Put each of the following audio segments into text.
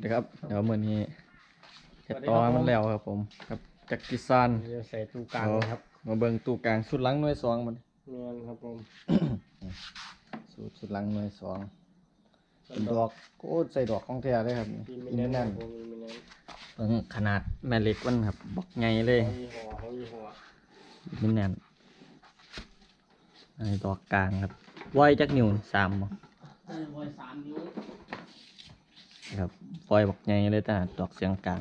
เดี๋ยวครับ เดี๋ยวมื้อนี้เฮ็ดต่อให้มันแล้วครับผมครับจักริซานเดี๋ยวใส่ตู้กลางนะครับ มาเบิ่งตู้กลางสุดหลังหน่วยสองมันเนียนครับผมสูตรสุดหลังหน่วยสองเป็นดอกโอ้ใส่ดอกของแท้เลยครับนี่ปีนปีไม่นแน่นแน่นผมปีนไม่แน่นเบิ่งขนาดแม่เหล็กมันครับบอกใหญ่เลยเขามีหัวเขามีหัวปีนแน่นอันนี้ดอกกลางครับไว้จักนิ้วสามบ่เออวอยสามนิ้ว ครับปล่อยบอกใหญ่เลยแต่ดอกเสียงกลาง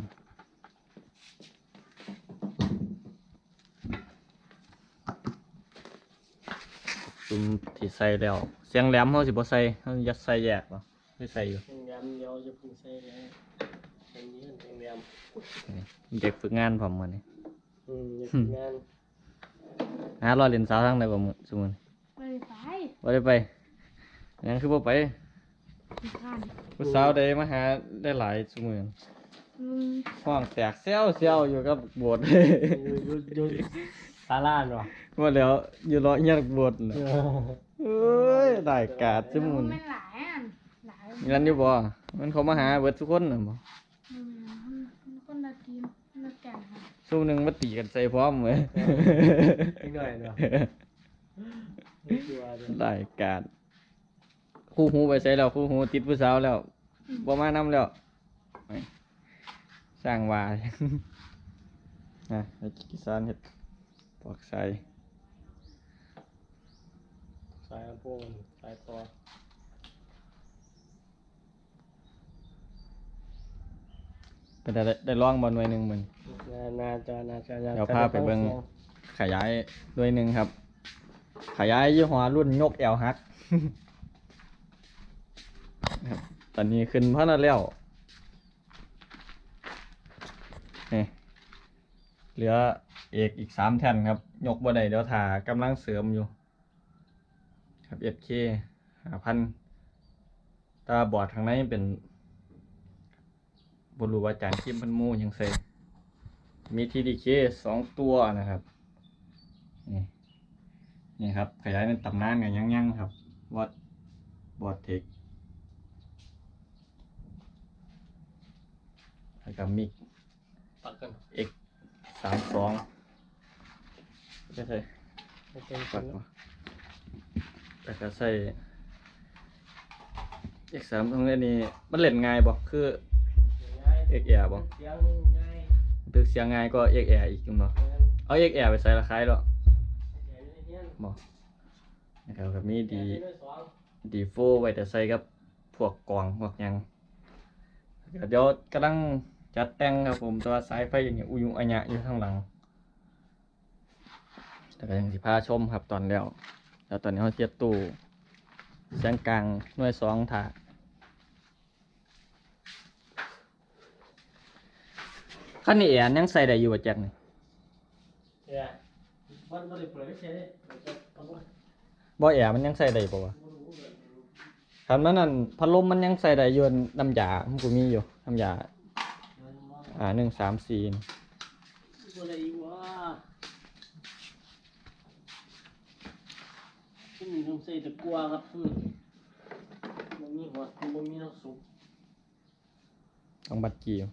ซุมที่ใส่แล้ว เสียงแหลมเขาสิบ่ใส่เขายัดใส่แยกบ่ไม่ใส่อยู่เพียงยำเดียวจะเพิ่งใส่เลยเป็นนี้เพียงยนี่เด็กฝึกงานผมมื้อนี้ำอืมอย่าฝึกงานหารอเรียนสาวทางใดบ่มื้อซุมื้อนี้ไม่ได้ไปบ่ได้ไปยังคือบ่ไปที่ ข้านผู้สาวใดมาหาได้หลายซุมื้ออืมห้องแตกเซลเซลอยู่กับโบสถ์ อยู่อยู่อยู่ซาลานวะว่าแล้วอยู่รอเงียบโบสถ์น่ะเอ้ยได้การซุมื้อมันนี้หลายอันหลายงั้นอยู่บ่มันเขามาหาเบิดทุกคนน่ะบ่อืมมันคนละทีมคนละแก่นค่ะซุมหนึงมาตีกันใส่พร้อมเว้ยนิดหน่อยเนาะไม่กลัวเลยได้การ คู่หูไปใส่แล้วคู่หูติดผู้สาวแล้วบ่มานำแล้วไปสร้างว่านะไอ้กิสานเฮ็ดปอกใส่สายลำโพงสายต่อเป็นได้ได้ลองบ่หน่วยหนึงมื้อนี้น่าจะน่าจะน่าจะเดี๋ยวพาไปเบิ่งขยายด้วยหนึ่งครับ ขยายยี่ห้อรุ่นยกแอลฮัก ครับ ตอนนี้ขึ้นพันแล้วนี่เหลือเอกอีกสามแท่นครับ ยกบ่ได้เดี๋ยวถากำลังเสริมอยู่ ครับเอเคหาพันตาบอดทางในเป็นบรูว่าจานคิมพันมูยังใส่มีทีดีเคสองตัวนะครับนี่นี่ครับ ขยายในตำนานกันยังยังๆครับ วัดบอดเทค แล้วก็มิกปักกัน X สามสองใช่ใช่ไม่เป็นปัดมาแล้วก็ใส่ X สามตรงนี้นี่มันเล่นง่ายบ่คือ X แอร์บ่เสียงง่ายตึกเสียงง่ายก็ X แอร์อีกจังบ่เอา X แอร์ไปใส่ละคายหรอบ่นะครับก็มีดีดีโฟไว้แต่ใส่กับพวกกล่องพวกหยังเดี๋ยวเดี๋ยวกำลัง จัดแต่งครับผมตัวสายไฟอย่างเงี้ยอุยุอัญญะอยู่ข้างหลังแต่ก็ยังสิพาชมครับตอนแล้วแล้วตอนนี้เขาเทียบตู้เสียงกลางหน่วยสองถาขั้นนี้แอนยังใส่ได้อยู่บ่แจ็คนี่เนี่ยมันไม่ได้เปิดไม่ใช่มันจะเอาไว้บ่แอมันยังใส่ได้ป่าวะคันมันนั่นพัดลมมันยังใส่ได้ยู่น้ำยามันก็มีอยู่น้ำยา อ่าหนึ่งสามสี่อะไรวะที่มีต้องใส่ตะกัวครับที่มันมีหัวมันมีน้ำซุปต้องบัดกีอยู่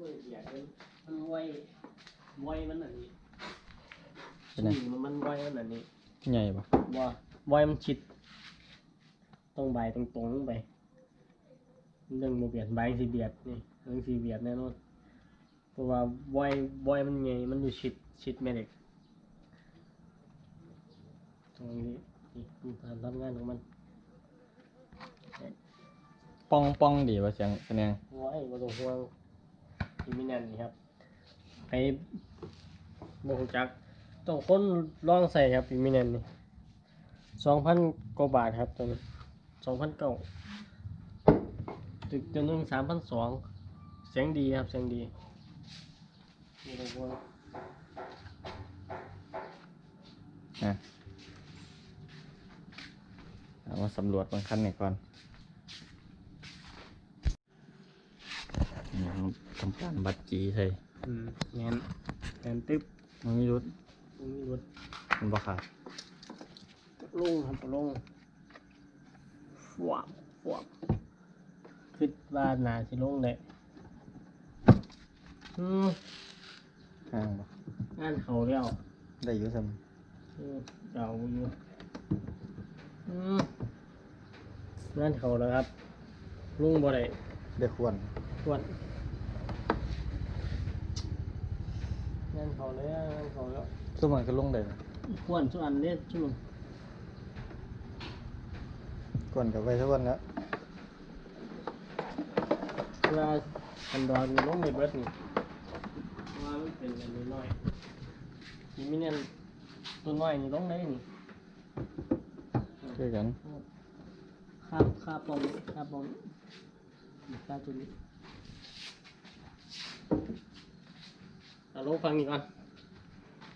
มันเหียดเลยมันไวไวมันอันนี้เป็นไงนี่มันมันไวมันอันนี้ใหญ่ปะว่าไวมันชิด ตรงใบตรงตรงๆลงไปเรื่องโมเบียดใบสีเบียดนี่เรื่องสีเบียดแน่นอนเพราะว่าไวไวมันไงมันอยู่ชิดชิดแม่เหล็กตรงนี้นี่มันการทำงานของมันป้องป้องดีวะเสียงแสดงไว้มาตรงห่วงอิมิแนนนี่ครับไปโมโหจักต้องคนลองใส่ครับอิมิแนนนี่สองพันกว่าบาทครับตัวนี้ สองพันเก้าตึกตัวหนึงสามพันสองเสียงดีครับ เสียงดีไม่ต้องห่วงนะเอามาสำรวจบางขั้นหน่อยก่อนนี่ครับทำการบัดจีใส่อืมแงนแงนตึ๊บมันมีรุดตรงนี้รถมันบ่ขาดลงครับลง ฟวบฟวบคิดว่านาสิลงเลยอืมห่างบ่งานเขาแล้วได้อยู่ซ้อืมเก่าอยู่อืมงานเขาแล้วครับ ลุงบ่ได้ำได้ควรตรวจงานเขาแล้วงานเขาแล้วซุมันก็ลงได้นะ ควรทุกอันเนี่ยชุน ควรกับไว้ทุกวันแล้วเวลาอันดอนลงในเบิดนี่ว่ามันเป็นอันน้อยๆนี่มีเนี่ยตัวน้อยนี่ลงได้นี่คือกันค่าค่าปองค่าปองค่าตัวนี้เอาลงฟังนี่ก่อน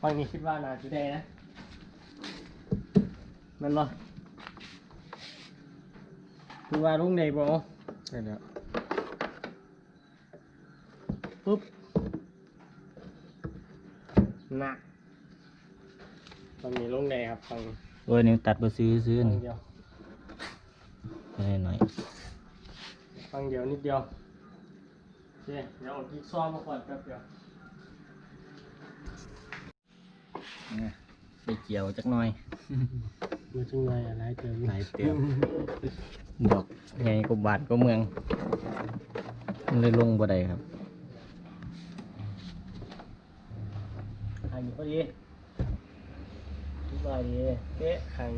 ฟังนี่คิดว่าน่าจะได้นะแมันบ่ คือว่าลุงได้บ่ได้แล้วปุ๊บหนักฟังนี่ลงได้ครับฟังโอ้ยนี่ตัดบ่ซื้อซื้อฟังนี่เดียวได้หน่อยฟังเดียวนิดเดียวโอเคเดี๋ยวเอากิ๊กซ้อมมาก่อนแป๊บเดียวนะไปเกี่ยวจักหน่อยมือจังไงอะไรเจอหลายเตียว ดอกใหญ่กว่าบาทก็เมืองมันเลยลงบ่ได้ครับห่างอยู่พอดีทุกบายดีเป๊ะห่าง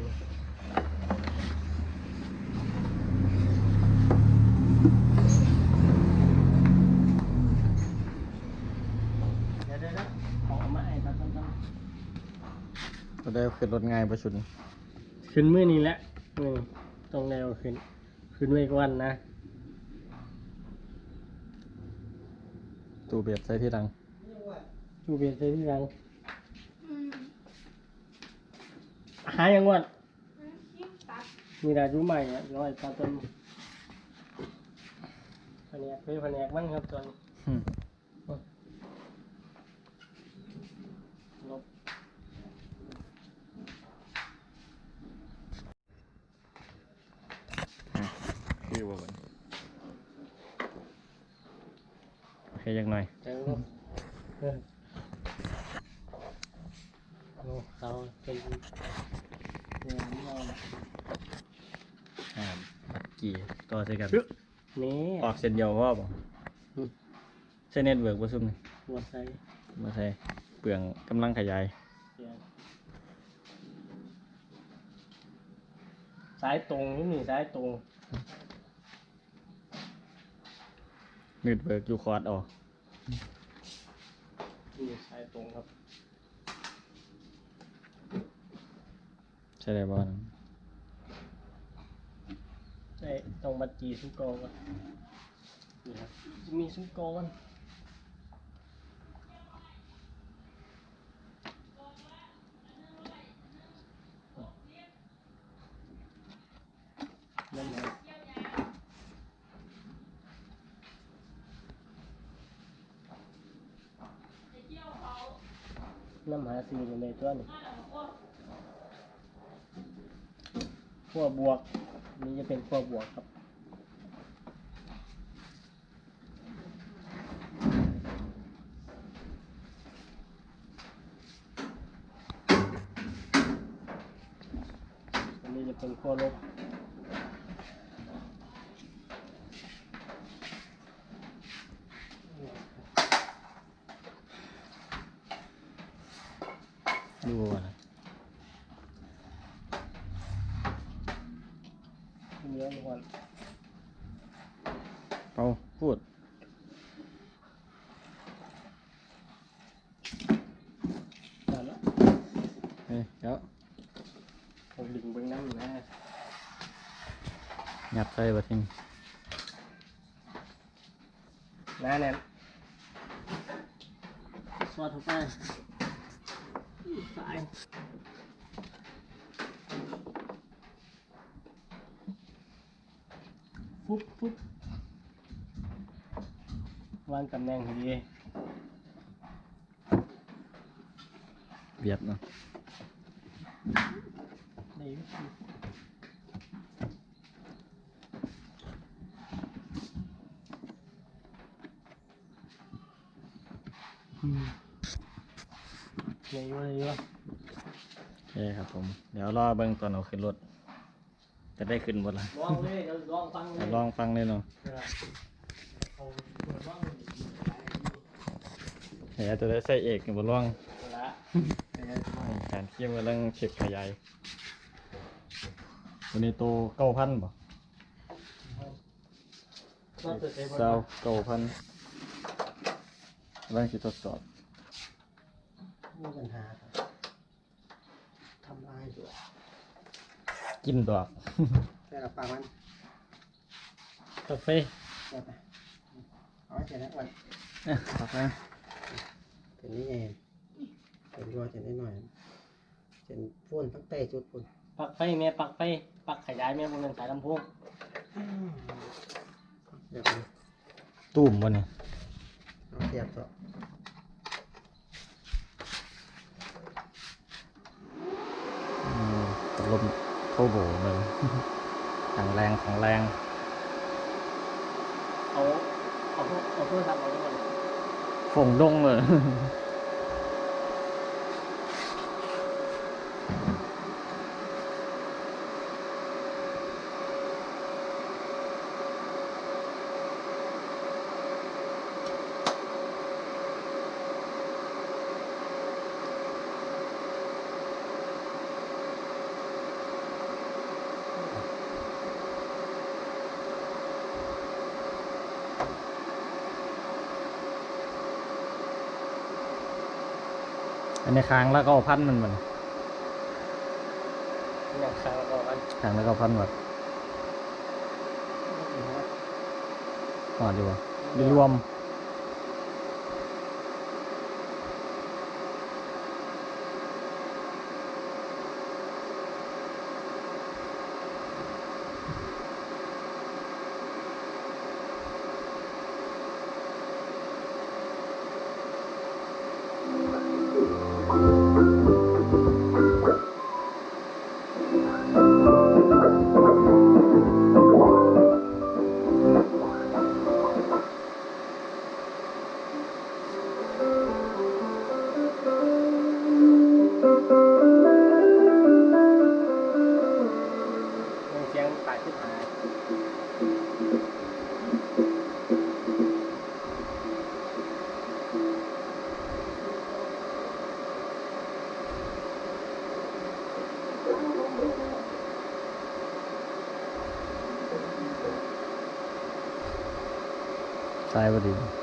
เดี๋ยวเดี๋ยวเดี๋ยวขอเอามาให้ครับท่านก็ได้ขึ้นรถง่ายประชุนขึ้นมือนี้แหละมือนี้ ต้องแนวขึ้น ขึ้นไว้ก่อนนะตู้เบียดใส่ที่ดังจูเบียดใส่ที่หลังอืมหายังวันอืมคิมตัดมีดาจูใหม่อะร้อยตาต้นแผนกคือแผนกมันครับตอน อืม ลบ คือว่ามันโอเคจักหน่อย แทงลบเออโอ้ เขาเป็นเนี่ยนี่เอาอ่าบักกี้ต่อใส่กัน นี่ออกเส้นเดียวว่าบ่อืมใช้เน็ตเวิร์กบ่ซุ่มนี่หัวใจมาใส่เปลืองกำลังขยายเสียสายตรงนี่นี่สายตรงเน็ตเวิร์กอยู่คอร์ดออกนี่สายตรงครับ ใช่ได้บ่นะใช่ต้องบัดจีซุ้มกอ ขั้วบวกนี่จะเป็นขั้วบวกครับ อันนี้จะเป็นขั้วลบ ดูว่านะ เนื้อก่อนเอาพูดได้แล้วเฮ้ยเดี๋ยวผมดึงเบิ้งน้ำอยู่นะยัดใส่บัดทิ้ง ปุ๊บปุ๊บวางตำแหน่งให้ดีเบียบเนาะดี๋หญ่อยู่เดี๋ยู่โอเคครับผม เดี๋ยวรอเบิ้งตอนเอาขึ้นรถ จะได้ขึ้นบนละลองเลยเดี๋ยวลองฟังเลเดี๋ยยวลองฟังเลยเนาะเอาเปิดว่างเลยเดี๋ยวจะได้ใส่เอกบนร่องเอาละการเคี่ยวกำลังเช็คขยายวันนี้โตเก้าพันบ่ก็จะใช้บเจ้าเก้าพันกำลังสิทดสอบมีปัญหาครับทำลายตัว กินดอกแต่ละปากมันกาแฟแบบไหนเอาไว้เสร็จแล้ววันครับนะเป็นนี่ไงเป็นรัวเสร็จได้หน่อยเป็นพ่นตั้งแต่จุดพ่นปักไฟแม่ปักไฟปักขยายแม่บนเงินสายลำโพงแบบนี้ตุ่มบ่นี่เอาเสียบต่ออืมพัดลม เข้าโบเลยขังแรงขังแรงเอาเอาเอาโทรศัพท์เอาไว้ก่อนฝงดงเลย อันนี้ค้างแล้วก็เอาพันมันมันอยากขายเอาอันค้างแล้วก็เอาพันวัดหอดดีกว่าดีรวม ใช่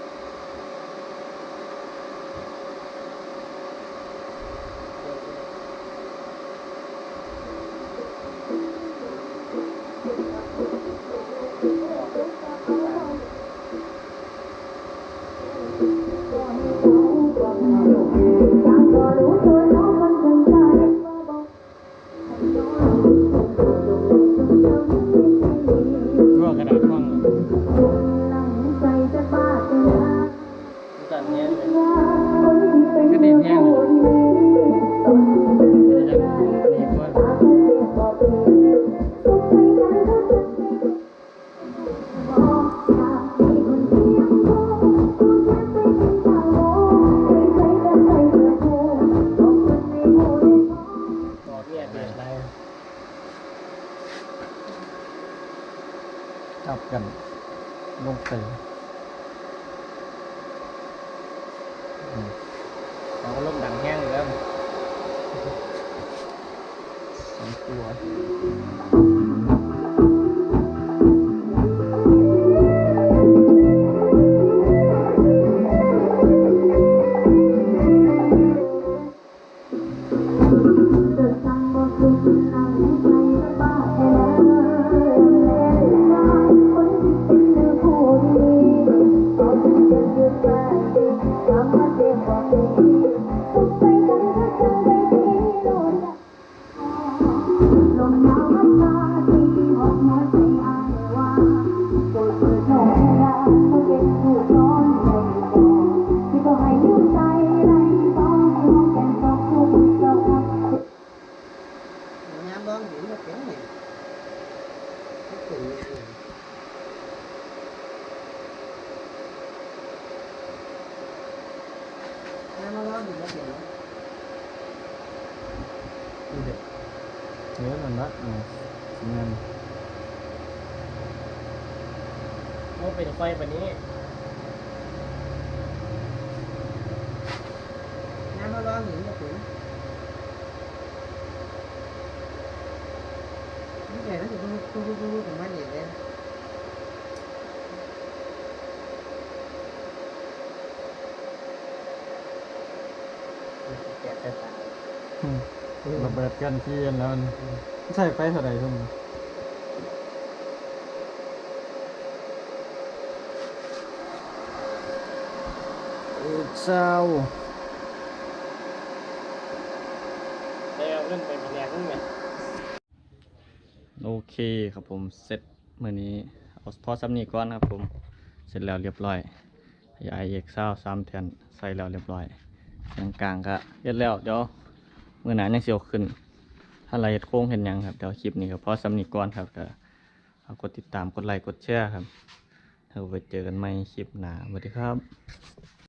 ว่าเป็นไฟแบบนี้น้ำมาร้อนหรือไม่ถึงนี่แหละนั่นจะต้องตู้ตู้ตู้ของมันเองเลยแกะแต่ตาอืมระเบิดกันที่อันแล้วมันใช่ไฟเท่าไหร่ทุ่ม โอ้เจ้าแล้วเริ่มไปแผนกนึงไหมโอเคครับผมเสร็จมื่อนี้เอาพอซ้ำนี้ก่อนครับผมเสร็จแล้วเรียบร้อยยายเอกเศร้าสามแทนใส่แล้วเรียบร้อยกลางกลางๆก็เรียบแล้วเดี๋ยวมื่อหนายังเสียวขึ้น ถ้าไรเฮ็ดโค้งเห็นหยังครับเดี๋ยวคลิปนี้ก็พอซ้ำนี้ก่อนครับก็เอากดติดตามกดไลค์กดแชร์ครับเราไปเจอกันใหม่คลิปหน้าสวัสดีครับ